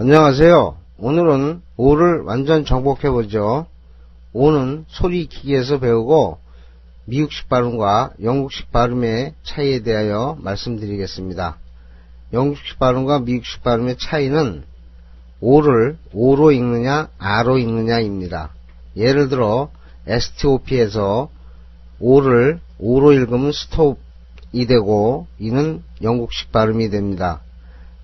안녕하세요. 오늘은 오를 완전 정복해보죠. 오는 소리 기기에서 배우고 미국식 발음과 영국식 발음의 차이에 대하여 말씀드리겠습니다. 영국식 발음과 미국식 발음의 차이는 오를 오로 읽느냐 아로 읽느냐입니다. 예를 들어 STOP에서 오를 오로 읽으면 스톱이 되고 이는 영국식 발음이 됩니다.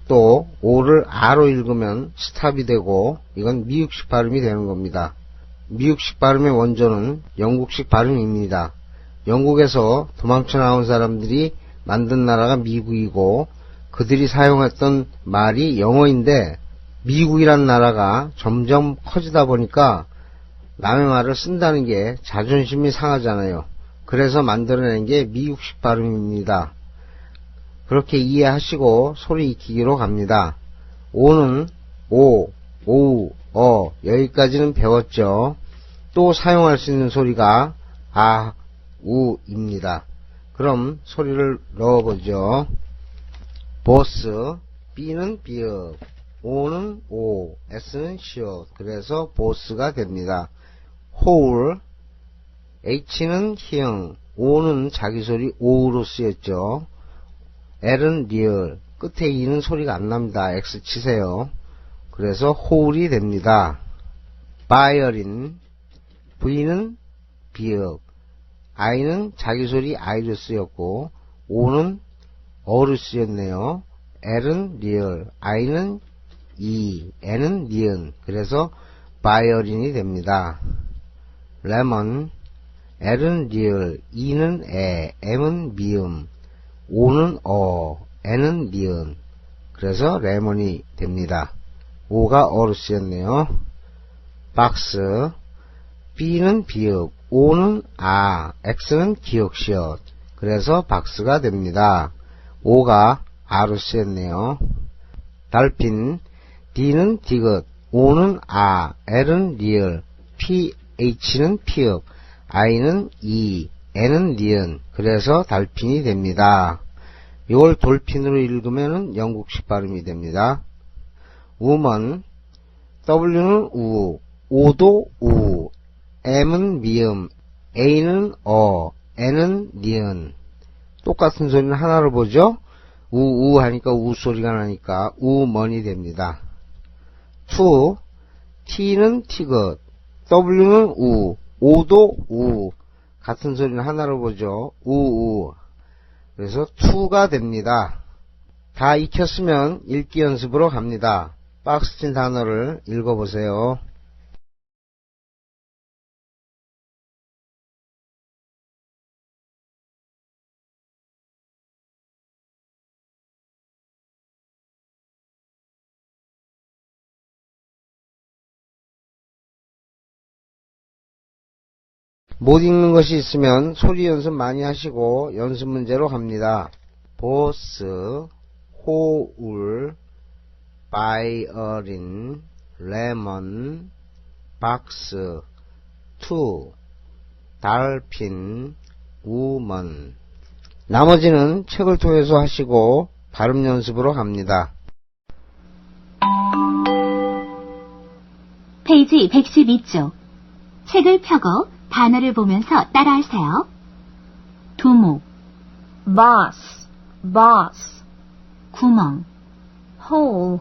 또 오를 아로 읽으면 스탑이 되고 이건 미국식 발음이 되는 겁니다. 미국식 발음의 원조는 영국식 발음입니다. 영국에서 도망쳐 나온 사람들이 만든 나라가 미국이고 그들이 사용했던 말이 영어인데 미국이란 나라가 점점 커지다 보니까 남의 말을 쓴다는 게 자존심이 상하잖아요. 그래서 만들어낸 게 미국식 발음입니다. 그렇게 이해하시고 소리 익히기로 갑니다. 오는 오, 오우, 어 여기까지는 배웠죠. 또 사용할 수 있는 소리가 아, 우입니다. 그럼 소리를 넣어보죠. 보스, B는 비읍, O는 오, S는 시옷. 그래서 보스가 됩니다. 홀, H는 희응, O는 자기 소리 오로 쓰였죠. L은 리얼, 끝에 E는 소리가 안 납니다. X 치세요. 그래서 홀이 됩니다. 바이어린, V는 비읍, I는 자기 소리 I로 쓰였고, O는 어로 쓰였네요. L은 리얼, I는 이, N은 니은. 그래서 바이어린이 됩니다. 레몬, L은 리얼, E는 에, M은 미음, O는 어, N은 니은. 그래서 레몬이 됩니다. O가 어로 쓰였네요. 박스, B는 비읍, O는 아, X는 기억시옷. 그래서 박스가 됩니다. O가 아로 쓰였네요. 달핀, D는 디귿, O는 아, L은 리얼, P, H는 피읍, I는 이, N은 니은. 그래서 달핀이 됩니다. 이걸 돌핀으로 읽으면 영국식 발음이 됩니다. 우먼, W는 우, O도 우, M은 미음, A는 어, N은 니은. 똑같은 소리는 하나로 보죠? 우우 하니까 우 소리가 나니까 우먼이 됩니다. 투, T는 티긋, W는 우, O도 우. 같은 소리는 하나로 보죠? 우우. 그래서 투가 됩니다. 다 익혔으면 읽기 연습으로 갑니다. 박스 친 단어를 읽어보세요. 못 읽는 것이 있으면 소리 연습 많이 하시고 연습 문제로 갑니다. 보스, 호울, 바이어린, 레몬, 박스, 투, 달핀, 우먼. 나머지는 책을 통해서 하시고 발음 연습으로 갑니다. 페이지 112쪽. 책을 펴고 단어를 보면서 따라하세요. 두목, boss, boss, 구멍, hole,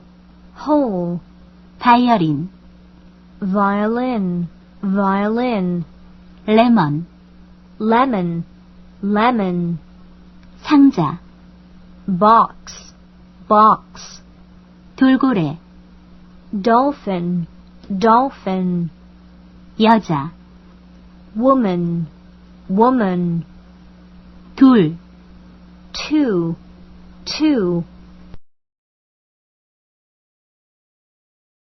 hole, 바이어린, violin, violin, 레몬, lemon, lemon, 상자, box, box, 돌고래, dolphin, dolphin, 여자, woman, woman, 둘, two, two,